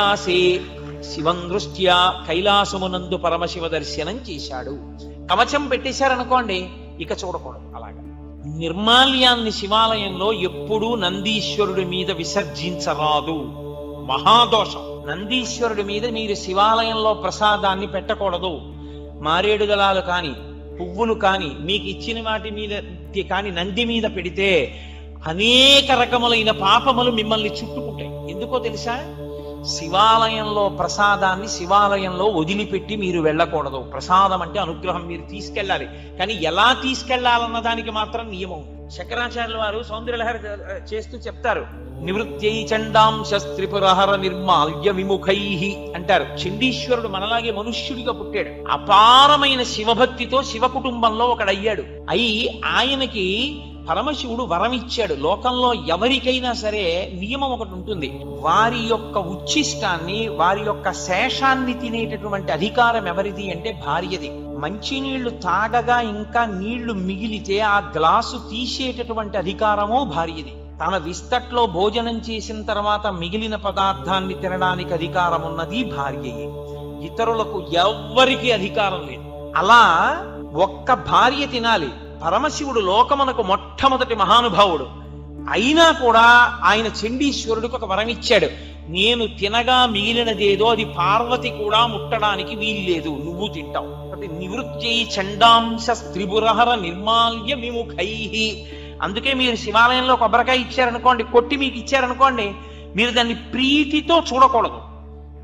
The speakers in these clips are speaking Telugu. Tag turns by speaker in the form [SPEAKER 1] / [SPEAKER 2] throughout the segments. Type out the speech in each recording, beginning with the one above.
[SPEAKER 1] కైలాసే శివం దృష్ట్యా కైలాసమునందు పరమశివ దర్శనం చేశాడు. కవచం పెట్టేశారనుకోండి ఇక చూడకూడదు అలాగా. నిర్మాల్యాన్ని శివాలయంలో ఎప్పుడూ నందీశ్వరుడి మీద విసర్జించరాదు. మహాదోషం. నందీశ్వరుడి మీద మీరు శివాలయంలో ప్రసాదాన్ని పెట్టకూడదు. మారేడు దళాలు కాని పువ్వులు కాని మీకు ఇచ్చిన వాటి మీద కాని నంది మీద పెడితే అనేక రకములైన పాపములు మిమ్మల్ని చుట్టుకుంటాయి. ఎందుకో తెలుసా? శివాలయంలో ప్రసాదాన్ని శివాలయంలో వదిలిపెట్టి మీరు వెళ్ళకూడదు. ప్రసాదం అంటే అనుగ్రహం మీరు తీసుకెళ్ళాలి. కానీ ఎలా తీసుకెళ్ళాలన్న దానికి మాత్రం నియమం. శంకరాచార్యుల వారు సౌందర్యలహరి చేస్తూ చెప్తారు. నివృత్యై చండాంశ త్రిపురహర నిర్మాల్య విముఖై అంటారు. చండీశ్వరుడు మనలాగే మనుష్యుడిగా పుట్టాడు. అపారమైన శివభక్తితో శివ కుటుంబంలో ఒకడయ్యాడు అయి ఆయనకి పరమశివుడు వరం ఇచ్చాడు లోకంలో ఎవరికైనా సరే నియమం ఒకటి ఉంటుంది. వారి యొక్క ఉచ్ఛిష్టాన్ని వారి యొక్క శేషాన్ని తినేటటువంటి అధికారం ఎవరిది అంటే భార్యది. మంచినీళ్ళు తాగగా ఇంకా నీళ్ళు మిగిలితే ఆ గ్లాసు తీసేటటువంటి అధికారమో భార్యది. తన విస్తట్లో భోజనం చేసిన తర్వాత మిగిలిన పదార్థాన్ని తినడానికి అధికారం ఉన్నది భార్యయే ఇతరులకు ఎవ్వరికి అధికారం లేదు. అలా ఒక్క భార్య తినాలి. పరమశివుడు లోకమునకు మొట్టమొదటి మహానుభావుడు. అయినా కూడా ఆయన చండీశ్వరుడికి ఒక వరం ఇచ్చాడు. నేను తినగా మిగిలినదేదో అది పార్వతి కూడా ముట్టడానికి వీల్లేదు. నువ్వు తింటావు. కాబట్టి నివృత్తి చండాంశ త్రిపురహర నిర్మాల్య విముఖై. అందుకే మీరు శివాలయంలో కొబ్బరికాయ ఇచ్చారనుకోండి కొట్టి మీకు ఇచ్చారనుకోండి మీరు దాన్ని ప్రీతితో చూడకూడదు.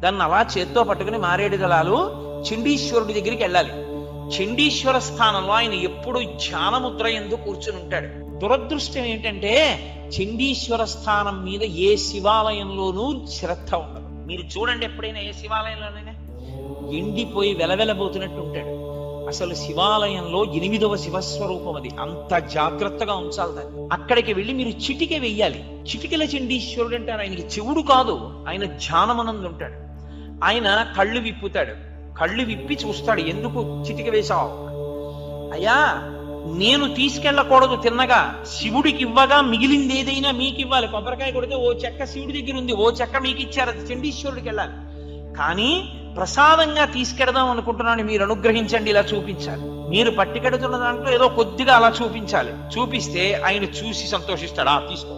[SPEAKER 1] దాన్ని అలా చేత్తో పట్టుకుని మారేడు దళాలు చండీశ్వరుడి దగ్గరికి వెళ్ళాలి. చండీశ్వర స్థానంలో ఆయన ఎప్పుడు ధ్యానముద్ర ఎందు కూర్చుని ఉంటాడు. దురదృష్టం ఏంటంటే చండీశ్వర స్థానం మీద ఏ శివాలయంలోనూ శ్రద్ధ ఉండదు. మీరు చూడండి ఎప్పుడైనా ఏ శివాలయంలోనైనా. ఎండిపోయి వెలవెలబోతున్నట్టు ఉంటాడు. అసలు శివాలయంలో ఎనిమిదవ శివస్వరూపం అది. అంత జాగ్రత్తగా ఉంచాలి దాన్ని. అక్కడికి వెళ్ళి మీరు చిటికె వెయ్యాలి. చిటికెల చండీశ్వరుడు అంటారు. ఆయనకి చెవుడు కాదు. ఆయన ధ్యానమనందు ఉంటాడు ఆయన కళ్ళు విప్పుతాడు. కళ్ళు విప్పి చూస్తాడు. ఎందుకు చితికి వేశావు? అయ్యా నేను తీసుకెళ్ళకూడదు తిన్నగా. శివుడికి ఇవ్వగా మిగిలింది ఏదైనా మీకు ఇవ్వాలి. కొబ్బరికాయ కొడితే ఓ చెక్క శివుడి దగ్గర ఉంది. ఓ చెక్క మీకు ఇచ్చారు. అది చండీశ్వరుడికి వెళ్ళాలి. కానీ ప్రసాదంగా తీసుకెడదాం అనుకుంటున్నాను. మీరు అనుగ్రహించండి. ఇలా చూపించాలి. మీరు పట్టుకెడుతున్న దాంట్లో ఏదో కొద్దిగా అలా చూపించాలి. చూపిస్తే ఆయన చూసి సంతోషిస్తాడు. ఆ తీసుకో.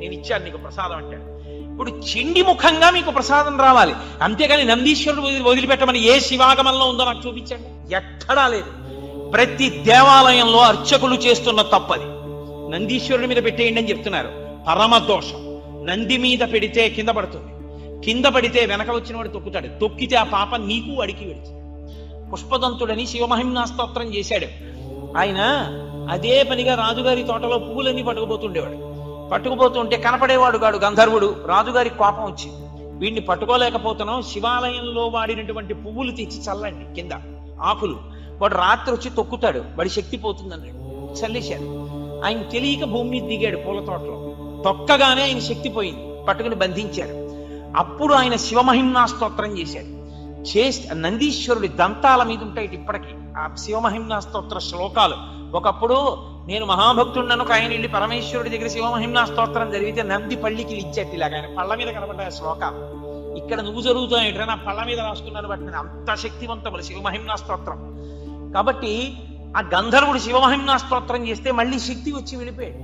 [SPEAKER 1] నేను ఇచ్చాను నీకు ప్రసాదం అంటాడు. ఇప్పుడు చెండి ముఖంగా మీకు ప్రసాదం రావాలి. అంతేగాని నందీశ్వరుడు వదిలిపెట్టమని ఏ శివాగమంలో ఉందో నాకు చూపించండి. ఎక్కడా లేదు. ప్రతి దేవాలయంలో అర్చకులు చేస్తున్న తప్పది. నందీశ్వరుడి మీద పెట్టేయండి అని చెప్తున్నారు. పరమ దోషం. నంది మీద పెడితే కింద పడుతుంది. కింద పడితే వెనక వచ్చిన వాడు తొక్కుతాడు. తొక్కితే ఆ పాప నీకు అడిగి వెడుతుంది పుష్పదంతుడని శివమహిమ్నా స్తోత్రం చేశాడు. ఆయన అదే పనిగా రాజుగారి తోటలో పువ్వులన్నీ పట్టుకుపోతుండేవాడు. పట్టుకుపోతుంటే కనపడేవాడు కాడు గంధర్వుడు. రాజుగారి కోపం వచ్చింది. వీడిని పట్టుకోలేకపోతున్నాం. శివాలయంలో వాడినటువంటి పువ్వులు తెచ్చి చల్లండి. కింద ఆకులు. వాడు రాత్రి వచ్చి తొక్కుతాడు. వాడి శక్తి పోతుందన్నాడు చల్లేశాడు. ఆయన తెలియక భూమి మీద దిగాడు పూల తోటలో. తొక్కగానే ఆయన శక్తి పోయింది. పట్టుకుని బంధించారు అప్పుడు ఆయన శివమహిమ్నా స్తోత్రం చేశాడు. చేసి నందీశ్వరుడి దంతాల మీద ఉంటాయి ఇప్పటికీ. ఆ శివమహిమ్నా స్తోత్ర శ్లోకాలు. ఒకప్పుడు నేను మహాభక్తుడను ఆయన వెళ్ళి పరమేశ్వరుడి దగ్గర శివమహిమ్నా స్తోత్రం జరిగితే నంది పళ్ళికి ఇచ్చేట్టు ఇలాగ ఆయన పళ్ళ మీద కనబడ్డ శ్లోకం ఇక్కడ నువ్వు జరుగుతావు ఏంటంటే నా పళ్ళ మీద రాసుకున్నాను బట్టి నేను అంత శక్తివంతములు శివమహిమ్నా స్తోత్రం. కాబట్టి ఆ గంధర్వుడు శివమహిమ్నా స్తోత్రం చేస్తే మళ్ళీ శక్తి వచ్చి వెళ్ళిపోయాడు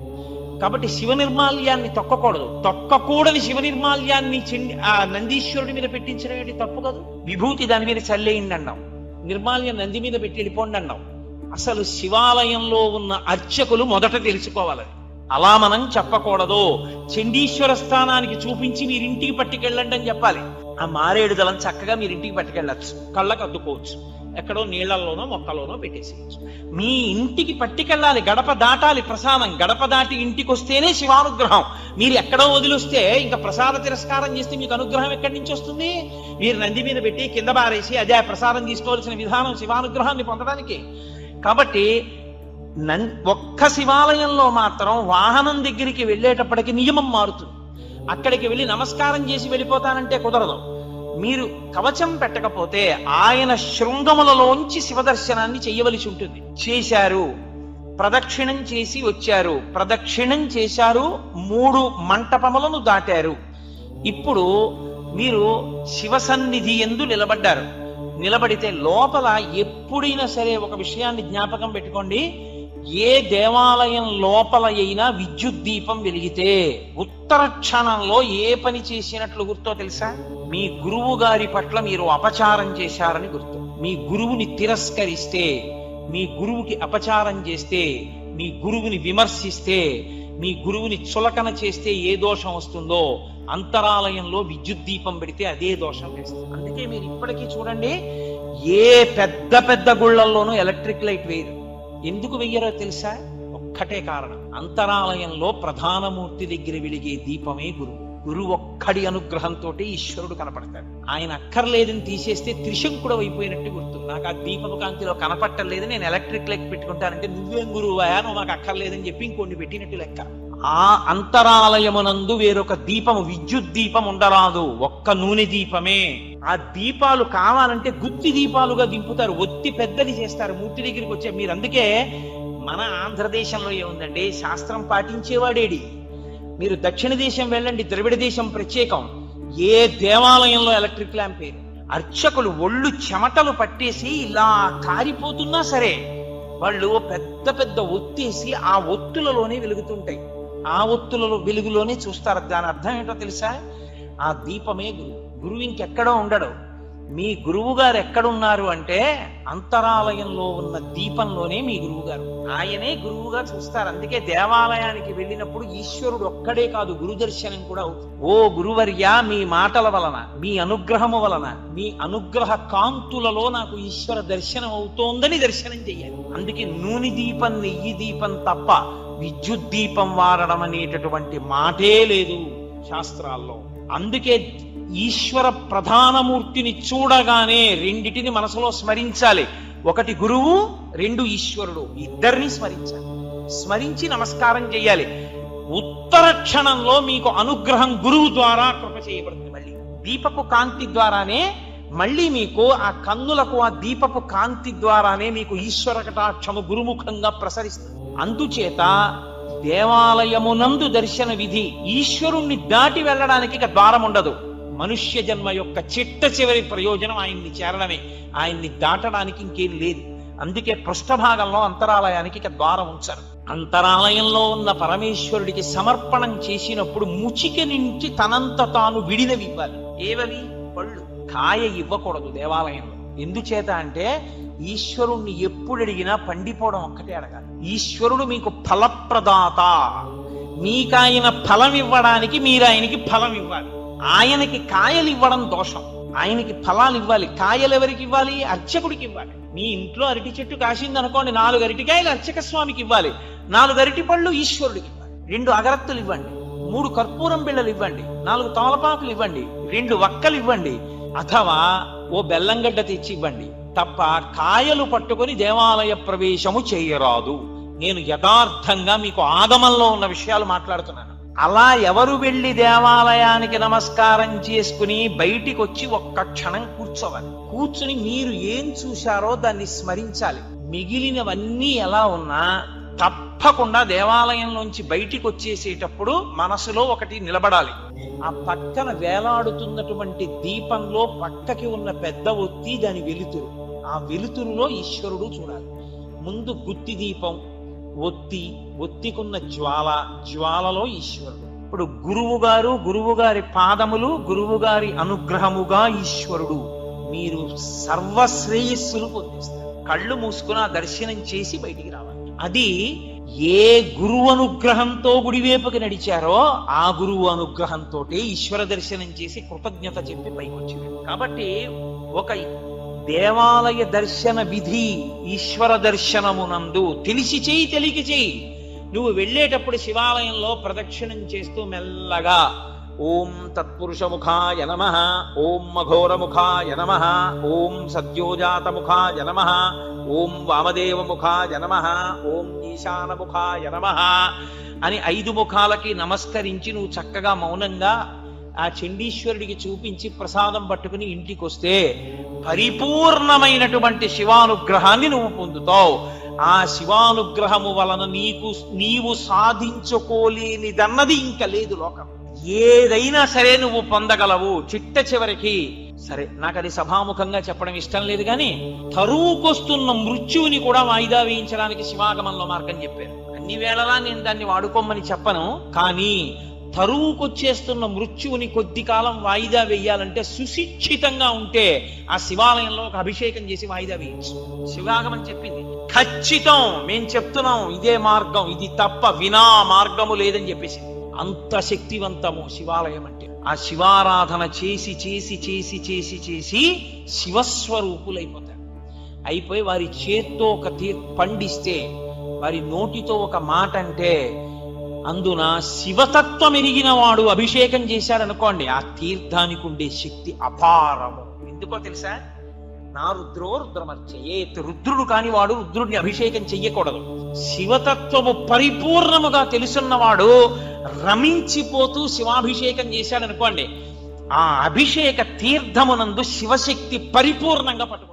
[SPEAKER 1] కాబట్టి శివ నిర్మాల్యాన్ని తొక్కకూడదు. తొక్కకూడని శివ నిర్మాల్యాన్ని చెండి ఆ నందీశ్వరుడి మీద పెట్టించడం ఏంటి? తప్పు కాదు. విభూతి దాని మీద చల్లేయండి అన్నాం నిర్మాల్యం నంది మీద పెట్టి వెళ్ళిపోండి అన్నాం అసలు శివాలయంలో ఉన్న అర్చకులు మొదట తెలుసుకోవాలి. అలా మనం చెప్పకూడదు. చండీశ్వర స్థానానికి చూపించి మీరింటికి పట్టుకెళ్ళండి అని చెప్పాలి. ఆ మారేడు దళం చక్కగా మీరింటికి పట్టుకెళ్ళచ్చు. కళ్ళకు అద్దుకోవచ్చు. ఎక్కడో నీళ్ళలోనో మొక్కలోనో పెట్టేసేయచ్చు. మీ ఇంటికి పట్టుకెళ్ళాలి. గడప దాటాలి ప్రసాదం. గడప దాటి ఇంటికి వస్తేనే శివానుగ్రహం. మీరు ఎక్కడో వదిలిస్తే ఇంకా ప్రసాద తిరస్కారం చేస్తే మీకు అనుగ్రహం ఎక్కడి నుంచి వస్తుంది? మీరు నంది మీద పెట్టి కింద బారేసి అదే ప్రసాదం తీసుకోవాల్సిన విధానం శివానుగ్రహాన్ని పొందడానికి. కాబట్టి నన్ ఒక్క శివాలయంలో మాత్రం వాహనం దగ్గరికి వెళ్ళేటప్పటికి నియమం మారుతుంది. అక్కడికి వెళ్ళి నమస్కారం చేసి వెళ్ళిపోతానంటే కుదరదు. మీరు కవచం పెట్టకపోతే ఆయన శృంగములలోంచి శివదర్శనాన్ని చేయవలసి ఉంటుంది. చేశారు ప్రదక్షిణం చేసి వచ్చారు. ప్రదక్షిణం చేశారు మూడు మంటపములను దాటారు. ఇప్పుడు మీరు శివ సన్నిధి ఎందు నిలబడ్డారు. నిలబడితే లోపల ఎప్పుడైనా సరే ఒక విషయాన్ని జ్ఞాపకం పెట్టుకోండి. ఏ దేవాలయం లోపల అయినా విద్యుత్ దీపం వెలిగితే ఉత్తర క్షణంలో ఏ పని చేసినట్లు గుర్తో తెలుసా? మీ గురువు గారి పట్ల మీరు అపచారం చేశారని గుర్తు. మీ గురువుని తిరస్కరిస్తే మీ గురువుకి అపచారం చేస్తే మీ గురువుని విమర్శిస్తే మీ గురువుని చులకన చేస్తే ఏ దోషం వస్తుందో అంతరాలయంలో విద్యుత్ దీపం పెడితే అదే దోషం వేస్తుంది. అందుకే మీరు ఇప్పటికీ చూడండి ఏ పెద్ద పెద్ద గుళ్ళల్లోనూ ఎలక్ట్రిక్ లైట్ వేయరు. ఎందుకు వెయ్యరో తెలుసా? ఒక్కటే కారణం. అంతరాలయంలో ప్రధానమూర్తి దగ్గర వెలిగే దీపమే గురువు. గురువు ఒక్కడి అనుగ్రహంతో ఈశ్వరుడు కనపడతాడు. ఆయన అక్కర్లేదని తీసేస్తే త్రిశంకుడు అయిపోయినట్టు గుర్తు నాకు ఆ దీపము కాంతిలో కనపట్టలేదు నేను ఎలక్ట్రిక్ లైట్ పెట్టుకుంటానంటే నువ్వేం గురువు నువ్వు నాకు అక్కర్లేదని చెప్పి ఇంకొన్ని పెట్టినట్టు లెక్క. ఆ అంతరాలయమునందు వేరొక దీపము విద్యుత్ దీపం ఉండరాదు. ఒక్క నూనె దీపమే. ఆ దీపాలు కావాలంటే గుత్తి దీపాలుగా దింపుతారు. ఒత్తి పెద్దది చేస్తారు. మూర్తి దగ్గరికి వచ్చే మీరు అందుకే మన ఆంధ్రదేశంలో ఏముందండి? శాస్త్రం పాటించేవాడేడి. మీరు దక్షిణ దేశం వెళ్ళండి. ద్రవిడ దేశం ప్రత్యేకం. ఏ దేవాలయంలో ఎలక్ట్రిక్ ల్యాంప్ అర్చకులు ఒళ్ళు చెమటలు పట్టేసి ఇలా కారిపోతున్నా సరే వాళ్ళు పెద్ద పెద్ద ఒత్తేసి ఆ ఒత్తులలోనే వెలుగుతుంటాయి. ఆ ఒత్తులలో వెలుగులోనే చూస్తారు. దాని అర్థం ఏంటో తెలుసా? ఆ దీపమే గురువు. గురువు ఇంకెక్కడో ఉండడు. మీ గురువు గారు ఎక్కడున్నారు అంటే అంతరాలయంలో ఉన్న దీపంలోనే మీ గురువు గారు ఆయనే గురువుగా చూస్తారు. అందుకే దేవాలయానికి వెళ్ళినప్పుడు ఈశ్వరుడు ఒక్కడే కాదు గురు దర్శనం కూడా అవుతుంది. ఓ గురువర్య మీ మాటల వలన మీ అనుగ్రహము వలన మీ అనుగ్రహ కాంతులలో నాకు ఈశ్వర దర్శనం అవుతోందని దర్శనం చెయ్యాలి. అందుకే నూనె దీపం నెయ్యి దీపం తప్ప విద్యుత్ దీపం వాడడం అనేటటువంటి మాటే లేదు శాస్త్రాల్లో. అందుకే ఈశ్వర ప్రధానమూర్తిని చూడగానే రెండిటిని మనసులో స్మరించాలి. ఒకటి గురువు రెండు ఈశ్వరుడు. ఇద్దరిని స్మరించాలి. స్మరించి నమస్కారం చేయాలి ఉత్తర క్షణంలో మీకు అనుగ్రహం గురువు ద్వారా కృప చేయబడుతుంది మళ్ళీ. దీపపు కాంతి ద్వారానే మళ్ళీ మీకు ఆ కన్నులకు ఆ దీపపు కాంతి ద్వారానే మీకు ఈశ్వర కటాక్షము గురుముఖంగా ప్రసరిస్తుంది. అందుచేత దేవాలయమునందు దర్శన విధి ఈశ్వరుణ్ణి దాటి వెళ్ళడానికి ఇక ద్వారం ఉండదు. మనుష్య జన్మ యొక్క చిట్ట చివరి ప్రయోజనం ఆయన్ని చేరడమే. ఆయన్ని దాటడానికి ఇంకేం లేదు. అందుకే పృష్ఠభాగంలో అంతరాలయానికి ఇక ద్వారం ఉంచారు. అంతరాలయంలో ఉన్న పరమేశ్వరుడికి సమర్పణం చేసినప్పుడు ముచిక నుంచి తనంత తాను విడినవి ఇవ్వాలి ఏవవి? పళ్ళు. కాయ ఇవ్వకూడదు దేవాలయంలో. ఎందుచేత అంటే ఈశ్వరుణ్ణి ఎప్పుడు అడిగినా పండిపోవడం ఒక్కటే అడగాలి. ఈశ్వరుడు మీకు ఫలప్రదాత. మీకాయన ఫలం ఇవ్వడానికి మీరు ఆయనకి ఫలం ఇవ్వాలి ఆయనకి కాయలు ఇవ్వడం దోషం. ఆయనకి ఫలాలు ఇవ్వాలి కాయలు ఎవరికి ఇవ్వాలి అర్చకుడికి ఇవ్వాలి మీ ఇంట్లో అరటి చెట్టు కాసింది అనుకోండి నాలుగు అరటికాయలు అర్చక స్వామికి ఇవ్వాలి నాలుగు అరటి పళ్ళు ఈశ్వరుడికి ఇవ్వాలి రెండు అగరత్తులు ఇవ్వండి మూడు కర్పూరం బిళ్ళలు ఇవ్వండి నాలుగు తమలపాకులు ఇవ్వండి రెండు వక్కలు ఇవ్వండి అథవా ఓ బెల్లంగడ్డ తెచ్చి ఇవ్వండి తప్ప కాయలు పట్టుకొని దేవాలయ ప్రవేశము చేయరాదు. నేను యథార్థంగా మీకు ఆగమంలో ఉన్న విషయాలు మాట్లాడుతున్నాను. అలా ఎవరు వెళ్ళి దేవాలయానికి నమస్కారం చేసుకుని బయటికి వచ్చి ఒక్క క్షణం కూర్చోవాలి. కూర్చుని మీరు ఏం చూశారో దాన్ని స్మరించాలి. మిగిలినవన్నీ ఎలా ఉన్నా తప్పకుండా దేవాలయంలోంచి బయటికి వచ్చేసేటప్పుడు మనసులో ఒకటి నిలబడాలి. ఆ పక్కన వేలాడుతున్నటువంటి దీపంలో పక్కకి ఉన్న పెద్ద ఒత్తి దాని వెలుతురు. ఆ వెలుతురులో ఈశ్వరుడు చూడాలి. ముందు గుత్తి దీపం ఒత్తి ఒత్తికున్న జ్వాల జ్వాలలో ఈశ్వరుడు. ఇప్పుడు గురువు గారు గురువు గారి పాదములు గురువు గారి అనుగ్రహముగా ఈశ్వరుడు మీరు సర్వశ్రేయస్సులు పొందిస్తారు. కళ్ళు మూసుకుని దర్శనం చేసి బయటికి రావాలి. అది ఏ గురువు అనుగ్రహంతో గుడివేపుకి నడిచారో ఆ గురువు అనుగ్రహంతో ఈశ్వర దర్శనం చేసి కృతజ్ఞత చెప్పి పైకి వచ్చింది కాబట్టి ఒక దేవాలయ దర్శన విధి ఈశ్వర దర్శనమునందు తెలిసి చేయి తెలికి చేయి నువ్వు వెళ్ళేటప్పుడు శివాలయంలో ప్రదక్షిణం చేస్తూ మెల్లగా ఓం తత్పురుషముఖాయ నమ ఓం మఘోరముఖాయ నమ ఓం సద్యోజాతముఖాయ నమ ఓం వామదేవముఖాయ నమ ఓం ఈశానముఖాయ నమ అని ఐదు ముఖాలకి నమస్కరించి నువ్వు చక్కగా మౌనంగా ఆ చండీశ్వరుడికి చూపించి ప్రసాదం పట్టుకుని ఇంటికి వస్తే పరిపూర్ణమైనటువంటి శివానుగ్రహాన్ని నువ్వు పొందుతావు. ఆ శివానుగ్రహము వలన నీకు నీవు సాధించుకోలేనిదన్నది ఇంకా లేదు లోకం. ఏదైనా సరే నువ్వు పొందగలవు. చిట్ట చివరికి. సరే నాకు అది సభాముఖంగా చెప్పడం ఇష్టం లేదు కానీ తరువుకొస్తున్న మృత్యువుని కూడా వాయిదా వేయించడానికి శివాగమంలో మార్గం చెప్పారు. అన్ని వేళలా నేను దాన్ని వాడుకోమని చెప్పను కానీ తరువుకొచ్చేస్తున్న మృత్యువుని కొద్ది కాలం వాయిదా వేయాలంటే సుశిక్షితంగా ఉంటే ఆ శివాలయంలో ఒక అభిషేకం చేసి వాయిదా వేయచ్చు. శివాగమని చెప్పింది. ఖచ్చితం మేం చెప్తున్నాం ఇదే మార్గం ఇది తప్ప వినా మార్గము లేదని చెప్పేసి. అంత శక్తివంతము శివాలయం అంటే. ఆ శివారాధన చేసి చేసి చేసి చేసి చేసి శివస్వరూపులైపోతారు. అయిపోయి వారి చేత్తో ఒక తీ పండిస్తే వారి నోటితో ఒక మాట అంటే అందున శివతత్వం ఎరిగిన వాడు అభిషేకం చేశారనుకోండి ఆ తీర్థానికి ఉండే శక్తి అపారము. ఎందుకో తెలుసా? నా రుద్రో రుద్రమర్చయే రుద్రుడు కాని వాడు రుద్రుడిని అభిషేకం చెయ్యకూడదు. శివతత్వము పరిపూర్ణముగా తెలుసున్నవాడు రమించిపోతూ శివాభిషేకం చేశాడనుకోండి ఆ అభిషేక తీర్థమునందు శివశక్తి పరిపూర్ణంగా పట్టు